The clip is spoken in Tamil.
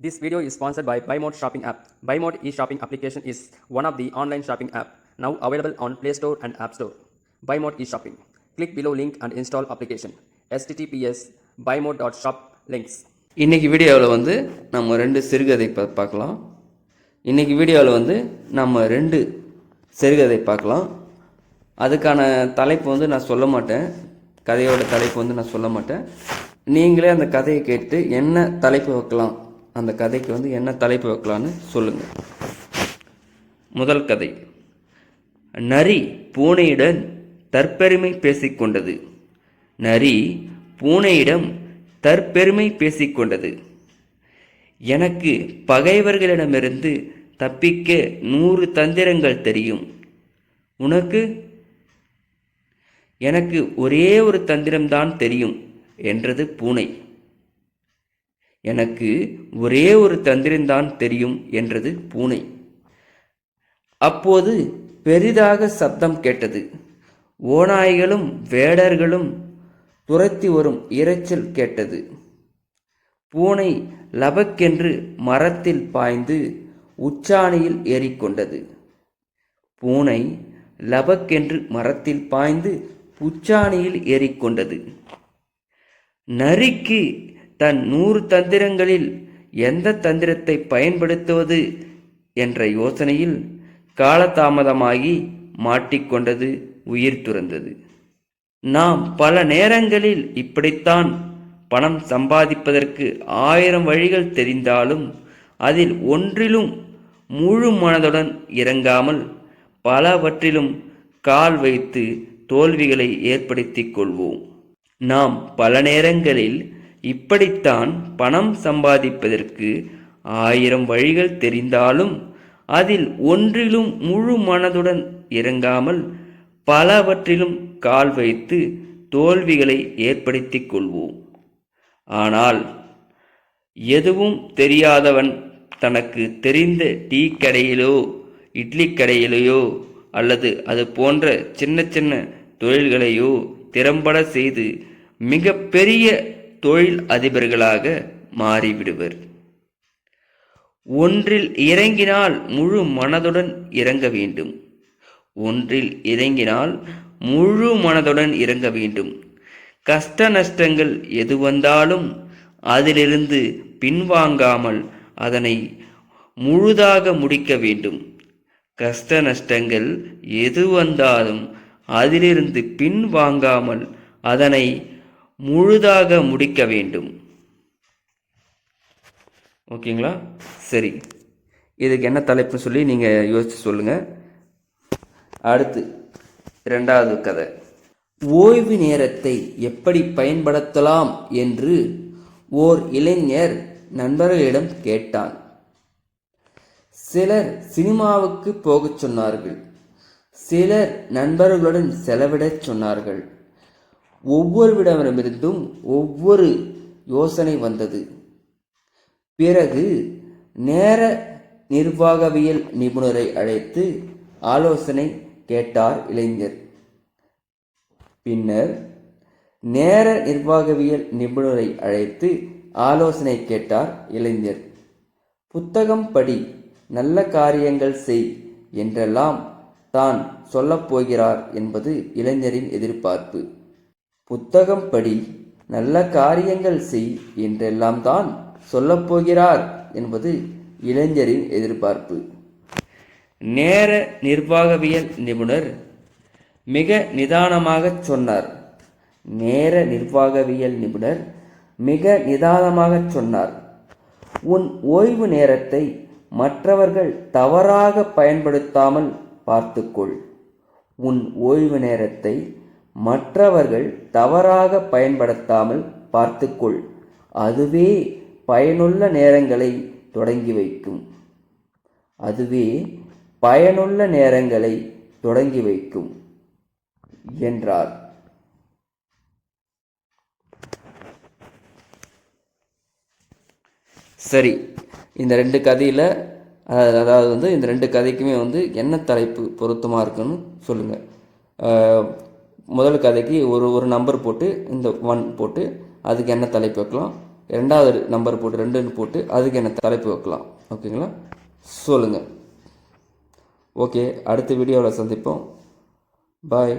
This video is sponsored by BuyMode Shopping app. BuyMode e-shopping application is one of the online shopping app now available on Play Store and App Store. BuyMode e-shopping. Click below link and install application. https buymode.shop links. இன்றைக்கி வீடியோவில் வந்து நம்ம ரெண்டு சிறுகதை பா- பார்க்கலாம் இன்றைக்கி வீடியோவில் வந்து நம்ம ரெண்டு சிறுகதை பார்க்கலாம் அதுக்கான தலைப்பு வந்து நான் சொல்ல மாட்டேன் கதையோட தலைப்பு வந்து நான் சொல்ல மாட்டேன் நீங்களே அந்த கதையை கேட்டு என்ன தலைப்பு வைக்கலாம் அந்த கதைக்கு வந்து என்ன தலைப்பு வைக்கலான்னு சொல்லுங்கள் முதல் கதை. நரி பூனையுடன் தற்பெருமை பேசிக்கொண்டது. நரி பூனையிடம் தற்பெருமை பேசிக்கொண்டது. எனக்கு பகைவர்களிடமிருந்து தப்பிக்க நூறு தந்திரங்கள் தெரியும். உனக்கு? எனக்கு ஒரே ஒரு தந்திரம்தான் தெரியும் என்றது பூனை. எனக்கு ஒரே ஒரு தந்திரம்தான் தெரியும் என்றது பூனை. அப்போது பெரிதாக சப்தம் கேட்டது. ஓநாய்களும் வேடர்களும் துரத்தி வரும் இரைச்சல் கேட்டது. பூனை லபக்கென்று மரத்தில் பாய்ந்து உச்சாணியில் ஏறிக்கொண்டது. பூனை லபக்கென்று மரத்தில் பாய்ந்து உச்சாணியில் ஏறிக்கொண்டது. நரிக்கு தன் நூறு தந்திரங்களில் எந்த தந்திரத்தை பயன்படுத்துவது என்ற யோசனையில் காலதாமதமாகி மாட்டிக்கொண்டது உயிர் துறந்தது. நாம் பல நேரங்களில் இப்படித்தான் பணம் சம்பாதிப்பதற்கு ஆயிரம் வழிகள் தெரிந்தாலும் அதில் ஒன்றிலும் முழு மனதுடன் இறங்காமல் பலவற்றிலும் கால் வைத்து தோல்விகளை ஏற்படுத்திக் கொள்வோம். நாம் பல நேரங்களில் இப்படித்தான் பணம் சம்பாதிப்பதற்கு ஆயிரம் வழிகள் தெரிந்தாலும் அதில் ஒன்றிலும் முழு மனதுடன் இறங்காமல் பலவற்றிலும் கால் வைத்து தோல்விகளை ஏற்படுத்திக் கொள்வோம். ஆனால் எதுவும் தெரியாதவன் தனக்கு தெரிந்த டீ கடையிலோ இட்லி கடையிலேயோ அல்லது அது போன்ற சின்ன சின்ன தொழில்களையோ திறம்பட செய்து மிக பெரிய தொழில் அதிபர்களாக மாறிவிடுவர். ஒன்றில் இறங்கினால் முழு மனதுடன் இறங்க வேண்டும். ஒன்றில் இறங்கினால் முழு மனதுடன் இறங்க வேண்டும். கஷ்ட நஷ்டங்கள் எது வந்தாலும் அதிலிருந்து பின்வாங்காமல் அதனை முழுதாக முடிக்க வேண்டும். கஷ்ட நஷ்டங்கள் எது வந்தாலும் அதிலிருந்து பின்வாங்காமல் அதனை முழுதாக முடிக்க வேண்டும். ஓகேங்களா? சரி. இதுக்கு என்ன தலைப்புன்னு சொல்லி நீங்கள் யோசிச்சு சொல்லுங்கள் அடுத்து ரெண்டாவது கதை. ஓய்வு நேரத்தை எப்படி பயன்படுத்தலாம் என்று ஓர் இளைஞர் நண்பர்களிடம் கேட்டான். சிலர் சினிமாவுக்கு போகச் சொன்னார்கள். சிலர் நண்பர்களுடன் செலவிடச் சொன்னார்கள். ஒவ்வொருவிடமிருந்தும் ஒவ்வொரு யோசனை வந்தது. பிறகு நேர நிர்வாகவியல் நிபுணரை அழைத்து ஆலோசனை கேட்டார் இளைஞர். பின்னர் நேர நிர்வாகவியல் நிபுணரை அழைத்து ஆலோசனை கேட்டார் இளைஞர். புத்தகம் படி நல்ல காரியங்கள் செய் என்றெல்லாம் தான் சொல்லப் போகிறார் என்பது இளைஞரின் எதிர்பார்ப்பு. புத்தகம் படி நல்ல காரியங்கள் செய் என்றெல்லாம் தான் சொல்லப்போகிறார் என்பது இளைஞரின் எதிர்பார்ப்பு. நேர நிர்வாகவியல் நிபுணர் மிக நிதானமாகச் சொன்னார். நேர நிர்வாகவியல் நிபுணர் மிக நிதானமாகச் சொன்னார். உன் ஓய்வு நேரத்தை மற்றவர்கள் தவறாக பயன்படுத்தாமல் பார்த்துக்கொள். உன் ஓய்வு நேரத்தை மற்றவர்கள் தவறாக பயன்படுத்தாமல் பார்த்துக்கொள். அதுவே பயனுள்ள நேரங்களை தொடங்கி வைக்கும். அதுவே பயனுள்ள நேரங்களை தொடங்கி வைக்கும் என்றார். சரி இந்த ரெண்டு கதையில் அதாவது வந்து இந்த ரெண்டு கதைக்குமே வந்து என்ன தலைப்பு பொருத்தமாக இருக்குன்னு சொல்லுங்கள் முதல் கதைக்கு ஒரு ஒரு நம்பர் போட்டு இந்த ஒன் போட்டு அதுக்கு என்ன தலைப்பு வைக்கலாம்? ரெண்டாவது நம்பர் போட்டு ரெண்டுன்னு போட்டு அதுக்கு என்ன தலைப்பு வைக்கலாம்? ஓகேங்களா? சொல்லுங்கள் ஓகே அடுத்த வீடியோவில் சந்திப்போம். பாய்